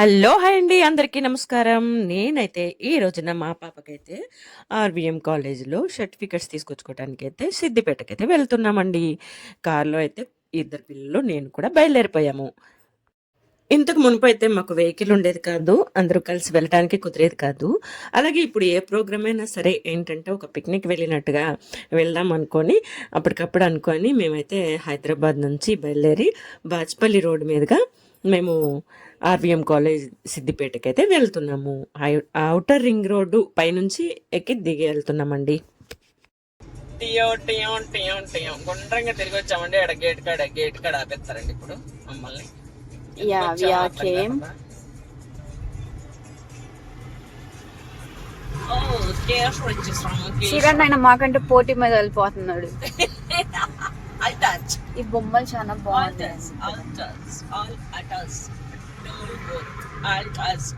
Hello hi అండి. అందరికీ నమస్కారం. నేనైతే ఈ రోజున మా పాపకైతే ఆర్బిఎం కాలేజీలో సర్టిఫికెట్స్ తీసుకొచ్చుకోవడానికి అయితే సిద్దిపేటకైతే వెళ్తున్నామండి. కార్లో అయితే ఇద్దరు పిల్లలు నేను కూడా బయలుదేరిపోయాము. ఇంతకు మునుపు అయితే మాకు వెహికల్ ఉండేది కాదు. అందరూ కలిసి వెళ్ళడానికి కుదిరేది కాదు. అలాగే ఇప్పుడు ఏ ప్రోగ్రామ్ అయినా సరే ఏంటంటే ఒక పిక్నిక్ వెళ్ళినట్టుగా వెళ్దాం అనుకొని అప్పటికప్పుడు అనుకొని మేమైతే హైదరాబాద్ నుంచి బయలుదేరి బాజ్పల్లి రోడ్డు మీదుగా మేము ఆర్వీఎం కాలేజ్ సిద్దిపేటకి అయితే వెళ్తున్నాము ఐ- ఔటర్ రింగ్ రోడ్డు పైనుంచి ఎక్కి దిగి వెళ్తున్నామండి. టియో టియో టియో టియో గుండ్రంగా తిరిగి వచ్చామండి. ఆడ గేట్ కాడ గేట్ కాడ ఆపేస్తారండి ఇప్పుడు మమ్మల్ని. register, okay. కిరణ్ ఆయన మాకంటే పోటీ మీద వెళ్ళిపోతున్నాడు. I'll touch. ఈ బొమ్మలు చాలా బాగుంటాయి.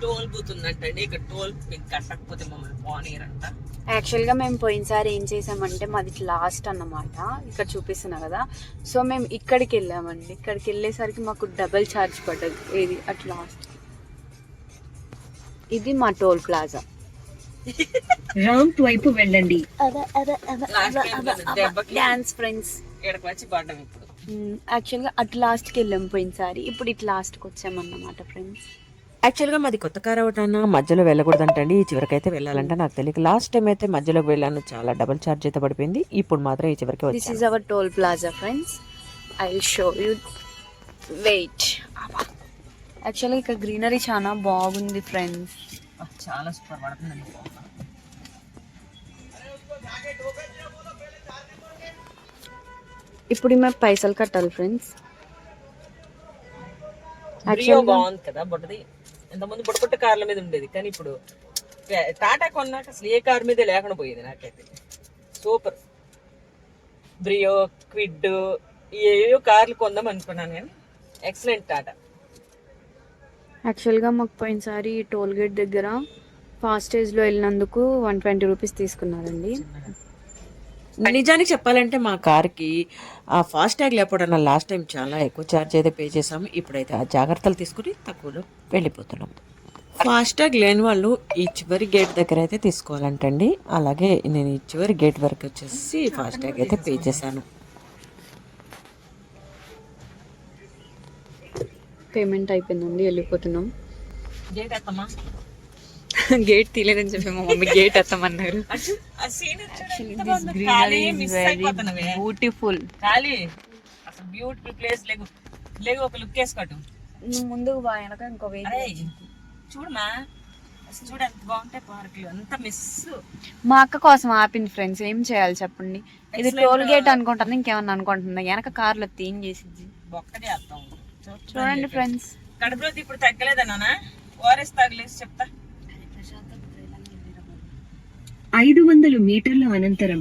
టోల్ బూత్ ఉన్నట్టండి ఇక్కడ టోల్ మీకు కట్టకపోతే మమ్మల్ని పోనీరంట యాక్చువల్గా మేము పోయినసారి ఏం చేసామంటే మాది లాస్ట్ అన్నమాట. ఇక్కడ చూపిస్తున్నా కదా. సో మేము ఇక్కడికి వెళ్ళామండి. ఇక్కడికి వెళ్ళేసరికి మాకు డబల్ ఛార్జ్ పడ్డది. ఇది అట్ లాస్ట్ ఇది మా టోల్ ప్లాజా రాంగ్ వైపు వెళ్ళండి. డాన్స్ ఫ్రెండ్స్ ఇక్కడికి వచ్చి పడ్డాం ఇప్పుడు. యాక్చువల్గా అట్ లాస్ట్కి వెళ్ళాం పోయినసారి. ఇప్పుడు ఇట్ లాస్ట్కి వచ్చామన్నమాట ఫ్రెండ్స్ యాక్చువల్గా మాది కొత్త కార్ అవటాన మధ్యలో వెళ్ళకూడదంటండి. ఈ చివరికైతే వెళ్ళాలంటే నాకు తెలియక లాస్ట్ టైం అయితే మధ్యలో వెళ్ళాను. చాలా డబుల్ ఛార్జ్ అయితే పడిపోయింది. ఇప్పుడు మాత్రం ఈ చివరికి this is our toll plaza friends I show you wait యాక్చువల్గా ఇక్కడ గ్రీనరీ చాలా బాగుంది ఫ్రెండ్స్ చాలా సూపర్ పడుతుందండి. ఇప్పుడు మేము పైసలు కట్టాలి ఫ్రెండ్స్ బాగుంది కదా బుట్టది. ఇంతకుముందు బుట్ట బుట్ట కార్ల మీద ఉండేది కానీ ఇప్పుడు టాటా కొన్నాక అసలు ఏ కార్ మీదే లేకుండా పోయేది నాకైతే. సూపర్ బ్రియో క్విడ్ ఏవో కార్లు కొందాం అనుకున్నాను కానీ ఎక్సలెంట్ టాటా యాక్చువల్గా మాకు పోయినసారి టోల్ గేట్ దగ్గర ఫాస్టేజ్లో వెళ్ళినందుకు వన్ ట్వంటీ రూపీస్ తీసుకున్నారండి. నిజానికి చెప్పాలంటే మా కార్కి ఆ ఫాస్ట్ ట్యాగ్ లేకపోవడం లాస్ట్ టైం చాలా ఎక్కువ ఛార్జ్ అయితే పే చేసాము ఇప్పుడైతే ఆ జాగ్రత్తలు తీసుకుని తక్కువలో వెళ్ళిపోతున్నాం. ఫాస్ట్ ట్యాగ్ లేని వాళ్ళు ఈ చివరి గేట్ దగ్గర అయితే తీసుకోవాలంటండి. అలాగే నేను ఈ చివరి గేట్ వరకు వచ్చేసి ఫాస్ట్ ట్యాగ్ అయితే పే చేశాను. పేమెంట్ అయిపోయిందండి వెళ్ళిపోతున్నాం. గేట్ గేట్ తీయలేదని చెప్పి మా మమ్మీ గేట్ ఎత్తమన్నారు. బ్యూటిఫుల్ బ్యూటిఫుల్ ప్లేస్ లేగు లేగు ఒక లుక్ వేసుకోటు. నువ్వు ముందుకు బా వెనక ఇంకో చూడమా చూడు ఎంత బాగుంటాయి పార్కులు అంత మిస్ మా అక్క కోసం ఆపింది ఫ్రెండ్స్ ఏం చేయాలి చెప్పండి? ఇది. టోల్ గేట్ అనుకుంటాను ఇంకేమన్నా అనుకుంటున్నా వెనక కార్లో తీన్ చేసిద్ది. ఒక్కటే వేస్తాం చూడండి ఫ్రెండ్స్ కడుపులో ఇప్పుడు తగ్గలేదన్నా ఓఆర్ఎస్ తగలేసి చెప్తా. ఐదు వందలు మీటర్ల అనంతరం.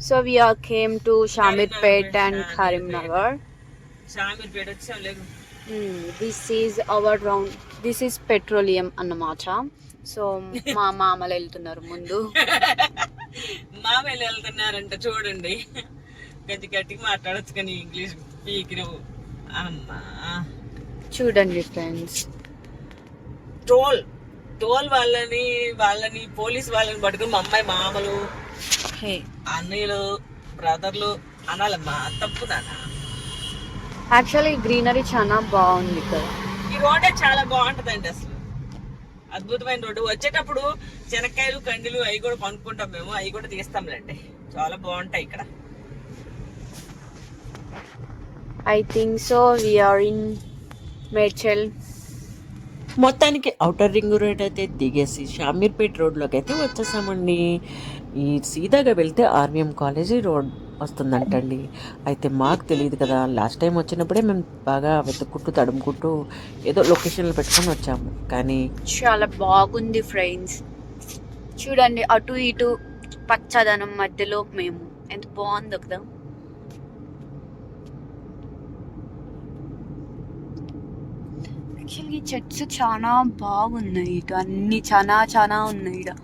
So we are came to Shamirpet and Karimnagar Shamirpet వచ్చాం this is our round this is petroleum అన్నమాట. సో మా మామలు వెళ్తున్నారు ముందు. మామయ్యలు వెళ్తున్నారంట చూడండి. గట్టి గట్టిగా మాట్లాడచ్చు కానీ ఇంగ్లీష్ అమ్మా. చూడండి ఫ్రెండ్స్ టోల్ టోల్ వాళ్ళని వాళ్ళని పోలీస్ వాళ్ళని పట్టుకుని మా అమ్మాయి మామలు అన్నయ్యలు బ్రదర్లు అనాలమ్మా తప్పు నాన్న. యాక్చువల్లీ గ్రీనరీ చాలా బాగుంది ఈ రోడ్డే చాలా బాగుంటదండి అసలు. అద్భుతమైన రోడ్డు. వచ్చేటప్పుడు శనక్కాయలు కందిలు అవి కూడా కొనుక్కుంటాం మేము. అవి కూడా తీస్తాంలేండి. చాలా బాగుంటాయి ఇక్కడ. I think so we are in Medchal మొత్తానికి ఔటర్ రింగ్ రోడ్ అయితే దిగేసి షామీర్పేట్ రోడ్లోకి అయితే వచ్చేసామండి. ఈ సీదాగా వెళ్తే ఆర్మీఎం కాలేజీ రోడ్ వస్తుందంటండి. అయితే మాకు తెలియదు కదా లాస్ట్ టైం వచ్చినప్పుడే మేము బాగా వెతుక్కుంటూ తడుముకుంటూ ఏదో లొకేషన్లు పెట్టుకొని వచ్చాము. కానీ చాలా బాగుంది ఫ్రెండ్స్. చూడండి అటు ఇటు పచ్చదనం మధ్యలో మేము. ఎంత బాగుందో కదా యాక్చువల్గా చెట్స్ చాలా బాగున్నాయి. ఇటు అన్ని చాలా చాలా ఉన్నాయి ఇటు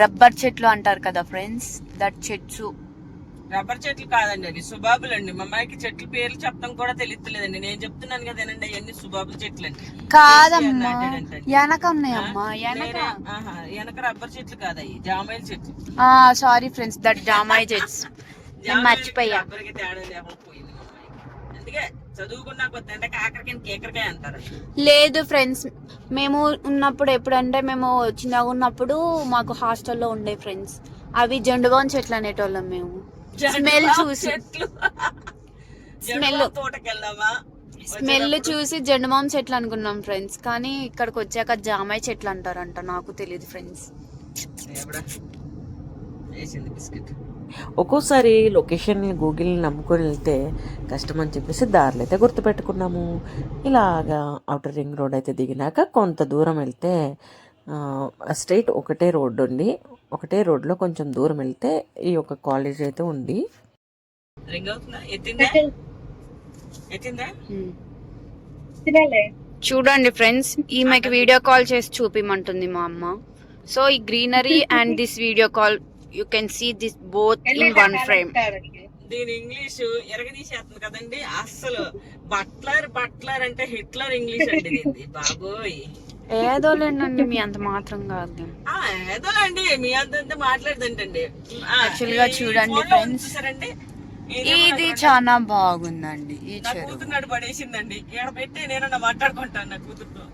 రబ్బర్ చెట్లు అంటారు కదా ఫ్రెండ్స్ దట్ చెట్స్. రబ్బర్ చెట్లు కాదండి అది సుబాబులు అండి. మా అమ్మాయికి చెట్ల పేర్లు చెప్పడం కూడా తెలియట్లేదండి. నేను చెప్తున్నాను కదేనండి అవన్నీ సుబాబుల చెట్లు అండి కాదమ్మా. వెనక ఉన్నాయమ్మా వెనక. వెనక రబ్బర్ చెట్లు కాదయ్యి జామాయిల చెట్లు. సారీ ఫ్రెండ్స్ దట్ జామాయి నేను మర్చిపోయా. రబ్బర్కి తేడా లేకుండా పోయింది మా అమ్మాయికి. అందుకే చదువుకున్నా కొత్త అంటే కాకరకాయ కేకరకాయ అంటారు. లేదు ఫ్రెండ్స్ మేము ఉన్నప్పుడు ఎప్పుడంటే మేము చిన్నగా ఉన్నప్పుడు మాకు హాస్టల్లో ఉండే ఫ్రెండ్స్. అవి జెండుబాన్ చెట్లు అనేటోళ్ళం మేము. స్మెల్ చూసి. స్మెల్. స్మెల్ చూసి జెండుమాం చెట్లు అనుకున్నాం ఫ్రెండ్స్ కానీ ఇక్కడికి వచ్చాక జామాయి చెట్లు అంటారంట నాకు తెలియదు ఫ్రెండ్స్. బిస్కెట్. ఒక్కోసారి లొకేషన్ గూగుల్ నమ్ముకొని వెళ్తే కష్టం అని చెప్పేసి దారిలో అయితే గుర్తుపెట్టుకున్నాము. ఇలాగా అవుటర్ రింగ్ రోడ్ అయితే దిగినాక కొంత దూరం వెళ్తే స్ట్రైట్ ఒకటే రోడ్డు ఉండి ఒకటే రోడ్లో కొంచెం దూరం వెళ్తే ఈ యొక్క కాలేజ్ అయితే ఉంది. చూడండి ఫ్రెండ్స్ ఈమెకి వీడియో కాల్ చేసి చూపిమంటుంది మా అమ్మ. సో ఈ greenery and this video call you can see this both in one frame దీని ఇంగ్లీష్ ఎరగదీసేస్తుంది కదండి. అస్సలు బట్లర్ బట్లర్ అంటే హిట్లర్ ఇంగ్లీష్ అండి బాబోయ్. ఏదో లేండి మీ అంత మాత్రం కాదు. ఆ, ఏదో అండి మీ అంత మాట్లాడదంటండి. Actually గా చూడండి. చూసారండి ఇది చాలా బాగుందండి ఈ కూతురు పడేసిందండి. ఇక్కడ పెట్టి నేను మాట్లాడుకుంటాను నా కూతురుతో.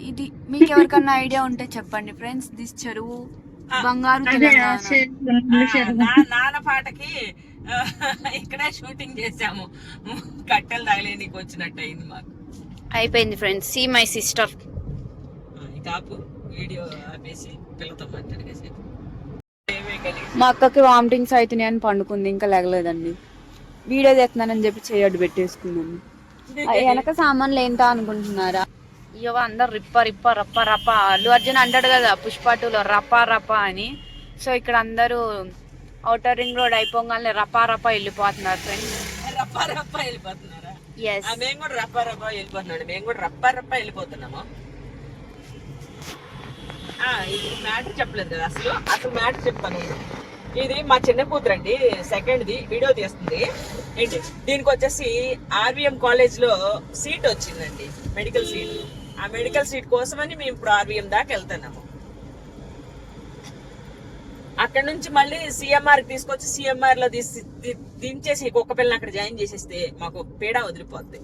ఇది మీకు ఎవరికన్నా ఐడియా ఉంటే చెప్పండి ఫ్రెండ్స్ దిస్ చెరువు బంగారు నాన్న పాటకి ఇక్కడే షూటింగ్ చేసాము కట్టెలు తగలేనికి వచ్చినట్టు అయింది మాకు. అయిపోయింది friends. See my sister. Kapu video ఆపేసి పిల్లతో మా అక్కకి వామిటింగ్స్ అవుతున్నాయి అని పండుకుంది ఇంకా లేగలేదండి. వీడియో తెస్తున్నానని చెప్పి చేయడ్డు పెట్టేసుకున్నాను. వెనక సామాన్లు ఏంటో అనుకుంటున్నారా? ఇవ్వ అందరు రిప్ప రిప్ప రప్ప రప్ప. అల్లు అర్జున్ అంటాడు కదా పుష్ప టూలో రప్ప రప్ప అని. సో ఇక్కడ అందరూ అవుటర్ రింగ్ రోడ్ అయిపోగానే రప్ప రప్ప వెళ్ళిపోతున్నారు ఫ్రెండ్స్ రప్ప రప్ప వెళ్ళిపోతున్నారా? ఎస్ మేము కూడా రప్ప రప్ప వెళ్ళిపోతున్నాడు మేము కూడా రప్ప రప్ప వెళ్ళిపోతున్నాము. ఇది మ్యాటర్ చెప్పలేదు కదా అసలు. అసలు మ్యాటర్ చెప్తాను. ఇది మా చిన్న కూతురు అండి సెకండ్ ది వీడియో తీస్తుంది. ఏంటి? దీనికి వచ్చేసి ఆర్వీఎం కాలేజ్లో సీట్ వచ్చిందండి మెడికల్ సీట్. ఆ మెడికల్ సీట్ కోసమని మేము ఇప్పుడు ఆర్వీఎం దాకా వెళ్తున్నాము. అక్కడ నుంచి మళ్ళీ సిఎంఆర్ తీసుకొచ్చి సిఎంఆర్లో దించేసి కుక్క పిల్లని అక్కడ జాయిన్ చేసేస్తే మాకు పీడ వదిలిపోద్ది.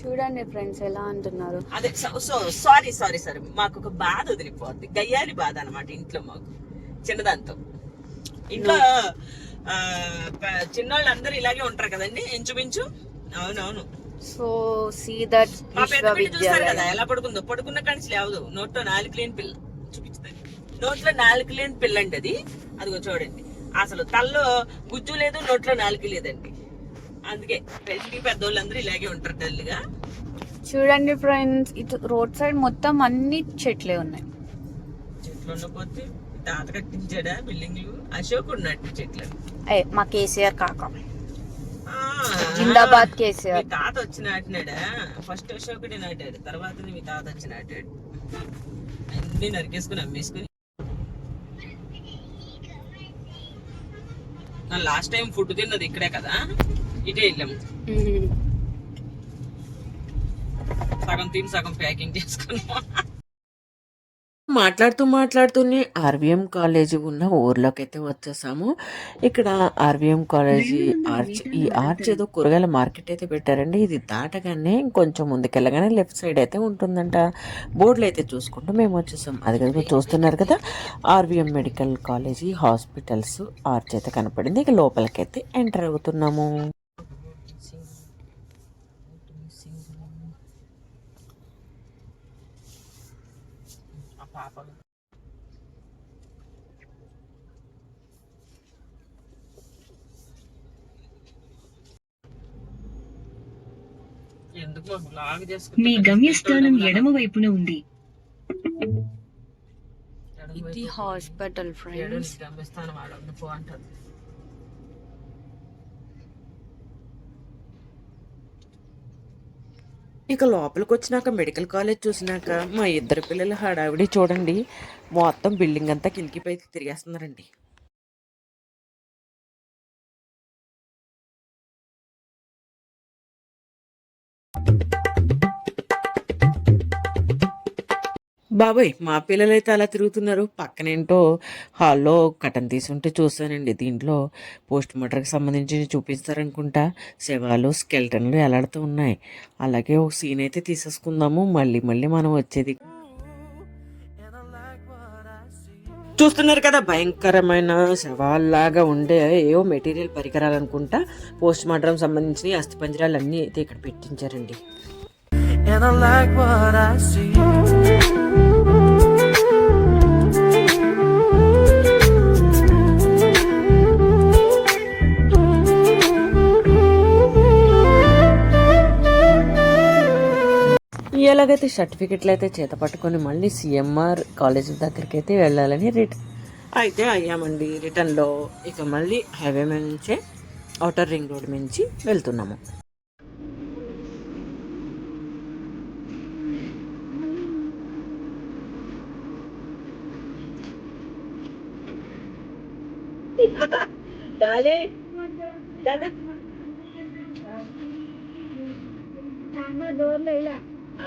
చూడండి ఫ్రెండ్స్ ఎలా అంటున్నారు. అదే సో సారీ సారీ సారీ. మాకు ఒక బాధ వదిలిపోద్ది. గయ్యాలి బాధ అన్నమాట ఇంట్లో మాకు. చిన్నదాంతో. ఇంట్లో ఆ, ప- చిన్నోళ్ళు అందరూ ఇలాగే ఉంటారు కదండి ఇంచుమించు? అవునవును. సో సీ దట్ విశ్వవిద్యాలయం ఎలా పడుకుందో? పడుకున్న కాడిచి లేవదు. నోట్లో నాలుగు లేని పిల్ల చూపించుతుంది నోట్లో నాలుగు లేని పిల్ల అండి అది. అదిగో చూడండి. అసలు తల్లో గుజ్జు లేదు నోట్లో నాలుగు లేదండి. అందుకే ఇంటికి పెద్దోళ్ళందరూ ఇలాగే ఉంటారు డల్గా. చూడండి ఫ్రెండ్స్ ఇటు రోడ్ సైడ్ మొత్తం అన్ని చెట్లే ఉన్నాయి. చెట్లు ఉండకపోతే తాత కట్టించాడా బిల్డింగ్లు? అశోక్ ఉన్నట్టు చెట్లు మా కేసీఆర్ కాక. ఆ, జిందాబాద్ మీ కేసీఆర్ తాత వచ్చి నాటినాడా ఫస్ట్ అశోకుడే నాటాడు తర్వాత మీ తాత వచ్చి నాటాడు అన్ని నరికేసుకుని అమ్మేసుకుని. లాస్ట్ టైం ఫుడ్ తిన్నది ఇక్కడే కదా? ఇటే వెళ్ళాం. సగం తిని సగం ప్యాకింగ్ చేసుకున్నాం. మాట్లాడుతూ మాట్లాడుతూనే ఆర్వీఎం కాలేజీ ఉన్న ఊర్లోకి అయితే వచ్చేసాము. ఇక్కడ ఆర్వీఎం కాలేజీ ఆర్చ్ ఈ ఆర్చ్ ఏదో కూరగాయల మార్కెట్ అయితే పెట్టారండి. ఇది దాటగానే ఇంకొంచెం ముందుకెళ్ళగానే లెఫ్ట్ సైడ్ అయితే ఉంటుందంట. బోర్డులు అయితే చూసుకుంటూ మేము వచ్చేసాం. అది కదా మీరు చూస్తున్నారు కదా RVM medical college hospitals arch అయితే కనపడింది. ఇక లోపలికైతే ఎంటర్ అవుతున్నాము ఆ పాపలు మీ గమ్యస్థానం ఎడమ వైపున ఉంది. ఇది హాస్పిటల్ ఫ్రెండ్స్ గమ్యస్థానం ఆడొద్దు పో అంటారు ఇక లోపలికి వచ్చినాక మెడికల్ కాలేజ్ చూసినాక మా ఇద్దరు పిల్లలు హడావిడి చూడండి. మొత్తం బిల్డింగ్ అంతా కిందికి పైకి తిరిగేస్తున్నారండి. బాబాయ్ మా పిల్లలైతే అలా తిరుగుతున్నారు. పక్కనేంటో హాల్లో కటన్ తీసుంటే చూస్తానండి. దీంట్లో పోస్ట్ మార్టర్కి సంబంధించి చూపిస్తారనుకుంటా. శవాలు స్కెల్టన్లు ఎలాడుతూ ఉన్నాయి. అలాగే ఒక సీన్ అయితే తీసేసుకుందాము. మళ్ళీ మళ్ళీ మనం వచ్చేది. చూస్తున్నారు కదా భయంకరమైన శవాల్లాగా ఉండే ఏవో మెటీరియల్ పరికరాలు అనుకుంటా పోస్ట్ మార్టం సంబంధించిన అస్థిపంజరాలు అన్నీ అయితే ఇక్కడ పెట్టించారండి. And I like what I see. ఎలాగైతే సర్టిఫికెట్లు అయితే చేత పట్టుకొని మళ్ళీ సిఎంఆర్ కాలేజ్ దగ్గరికి అయితే వెళ్ళాలని రిట్ అయితే అయ్యామండి రిటర్న్లో. ఇక మళ్ళీ హైవే నుంచే ఔటర్ రింగ్ రోడ్ నుంచి వెళ్తున్నాము.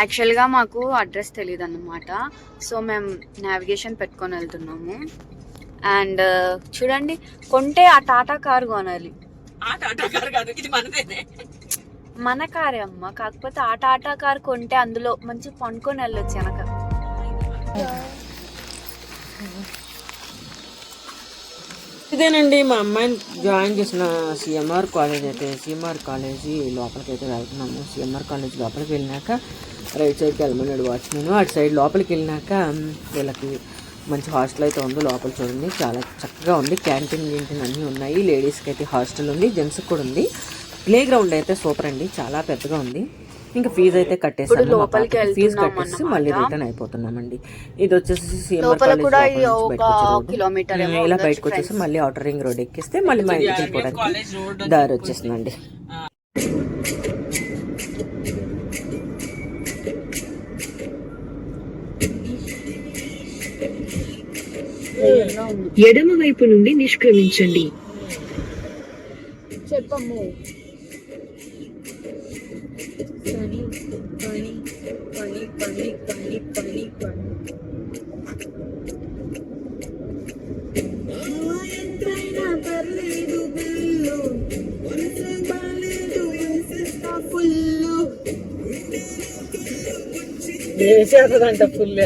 యాక్చువల్గా మాకు అడ్రస్ తెలియదు అన్నమాట సో మేము నావిగేషన్ పెట్టుకొని వెళ్తున్నాము. అండ్ చూడండి కొంటే ఆ టాటా కార్ కొనాలి. ఆ టాటా కార్ కాదు ఇది మనదేనే. మన కారే అమ్మ కాకపోతే ఆ టాటా కార్ కొంటే అందులో మంచి పండుకొని వెళ్ళొచ్చు వెనక. ఇదేనండి మా అమ్మాయిని జాయిన్ చేసిన సిఎంఆర్ కాలేజ్ అయితే సిఎంఆర్ కాలేజీ లోపలికి అయితే వెళ్తున్నాము సిఎంఆర్ కాలేజ్ లోపలికి వెళ్ళినాక రైట్ సైడ్కి వెళ్ళమన్నాడు వాచ్మెన్. అటు సైడ్ లోపలికి వెళ్ళినాక వీళ్ళకి మంచి హాస్టల్ అయితే ఉంది లోపల చూడండి. చాలా చక్కగా ఉంది. క్యాంటీన్ గింటీన్ అన్నీ ఉన్నాయి. లేడీస్కి అయితే హాస్టల్ ఉంది. జెంట్స్కి కూడా ఉంది. ప్లే గ్రౌండ్ అయితే సూపర్ అండి. చాలా పెద్దగా ఉంది. ఇంకా ఫీజు అయితే లోపలికి ఫీజు కట్టేసి మళ్ళీ. రిటర్న్ అయిపోతున్నామండి. ఇది వచ్చేసి సీఎంఆర్ కాలేజ్ ఇలా బయటకు వచ్చేసి. మళ్ళీ అవుటర్ రింగ్ రోడ్ ఎక్కిస్తే మళ్ళీ మా ఇంటికి వెళ్ళిపోవడానికి దారి వచ్చేసిందండి ఎడమవైపు నుండి నిష్క్రమించండి. చెప్పమ్ము. పని పని పని పని పని పని పని. వేసేదంట ఫుల్